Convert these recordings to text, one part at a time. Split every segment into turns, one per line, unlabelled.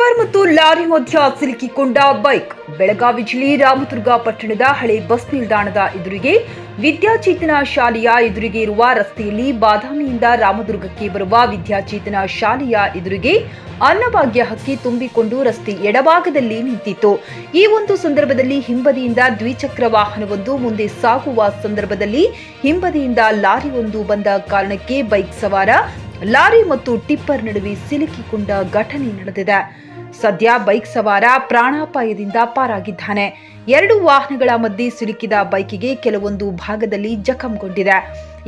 Tipper ಮತ್ತು lorry ಮಧ್ಯ ಸಿಲುಕಿಕೊಂಡ bike. Belagavi ಜಿಲ್ಲೆ ರಾಮದುರ್ಗ ಪಟ್ಟಣದ ಹಳೆ ಬಸ್ ನಿಲ್ದಾಣದ ಎದುರಿಗೆ ವಿದ್ಯಾಚೇತನ ಶಾಲೆಯ ಎದುರಿಗೆ ಇರುವ ರಸ್ತೆಯಲ್ಲಿ ಬಾದಾಮಿಯಿಂದ ರಾಮದುರ್ಗಕ್ಕೆ ಬರುವ ವಿದ್ಯಾಚೇತನ ಶಾಲೆಯ ಎದುರಿಗೆ ಅನ್ನಭಾಗ್ಯ ಹಕ್ಕಿ ತುಂಬಿಕೊಂಡು ರಸ್ತೆ ಎಡಭಾಗದಲ್ಲಿ ನಿಂತಿತ್ತು. ಈ ಒಂದು ಸಂದರ್ಭದಲ್ಲಿ ಹಿಂಬದಿಯಿಂದ ದ್ವಿಚಕ್ರ ವಾಹನವೊಂದು ಮುಂದೆ ಸಾಗುವ ಸಂದರ್ಭದಲ್ಲಿ ಹಿಂಬದಿಯಿಂದ ಲಾರಿಯೊಂದು ಬಂದ ಕಾರಣಕ್ಕೆ ಬೈಕ್ ಸವಾರ ಲಾರಿ ಮತ್ತು ಟಿಪ್ಪರ್ ನಡುವೆ ಸಿಲುಕಿಕೊಂಡ ಘಟನೆ ನಡೆದಿದೆ. ಸದ್ಯ ಬೈಕ್ ಸವಾರ ಪ್ರಾಣಾಪಾಯದಿಂದ ಪಾರಾಗಿದ್ದಾನೆ. ಎರಡು ವಾಹನಗಳ ಮಧ್ಯೆ ಸಿಲುಕಿದ ಬೈಕಿಗೆ ಕೆಲವೊಂದು ಭಾಗದಲ್ಲಿ ಜಖಂಗೊಂಡಿದೆ.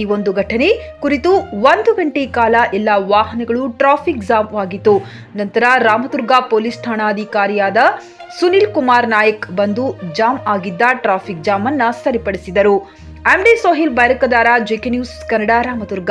ಈ ಒಂದು ಘಟನೆ ಕುರಿತು ಒಂದು ಗಂಟೆ ಕಾಲ ಎಲ್ಲ ವಾಹನಗಳು ಟ್ರಾಫಿಕ್ ಜಾಮ್ ಆಗಿತ್ತು. ನಂತರ ರಾಮದುರ್ಗ ಪೊಲೀಸ್ ಠಾಣಾಧಿಕಾರಿಯಾದ ಸುನಿಲ್ ಕುಮಾರ್ ನಾಯಕ್ ಬಂದು ಜಾಮ್ ಆಗಿದ್ದ ಟ್ರಾಫಿಕ್ ಜಾಮ್ ಅನ್ನ ಸರಿಪಡಿಸಿದರು. ಆಮ್ಡಿ Sohil ಬೈರಕದಾರ JK news, Kannada, Ramdurg.